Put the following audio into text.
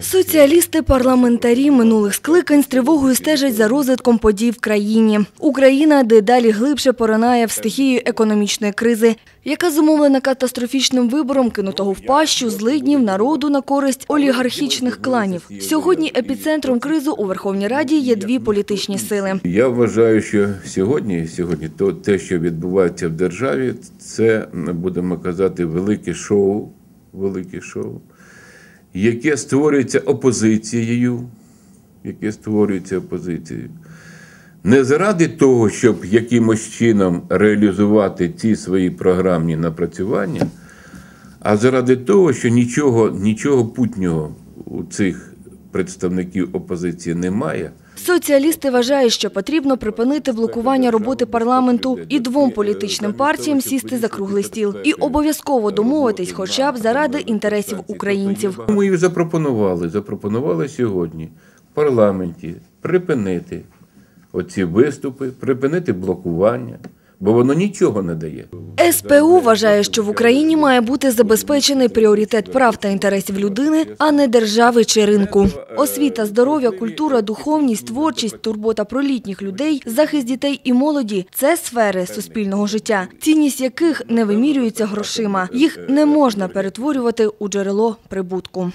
Соціалісти-парламентарі минулих скликань з тривогою стежать за розвитком подій в країні. Україна дедалі глибше поринає в стихію економічної кризи, яка зумовлена катастрофічним вибором кинутого в пащу злиднів народу на користь олігархічних кланів. Сьогодні епіцентром кризу у Верховній Раді є дві політичні сили. Я вважаю, що сьогодні, сьогодні то, те, що відбувається в державі, це будемо казати велике шоу, велике шоу, яке створюється опозицією, яке створюється опозицією. Не заради того, щоб якимось чином реалізувати ці свої програмні напрацювання, а заради того, що нічого, нічого путнього у цих представників опозиції немає. Соціалісти вважають, що потрібно припинити блокування роботи парламенту і двом політичним партіям сісти за круглий стіл і обов'язково домовитись, хоча б заради інтересів українців. Ми їх запропонували, запропонували сьогодні в парламенті припинити оці виступи, припинити блокування, бо воно нічого не дає. СПУ вважає, що в Україні має бути забезпечений пріоритет прав та інтересів людини, а не держави чи ринку. Освіта, здоров'я, культура, духовність, творчість, турбота про літніх людей, захист дітей і молоді це сфери суспільного життя, цінність яких не вимірюється грошима. Їх не можна перетворювати у джерело прибутку.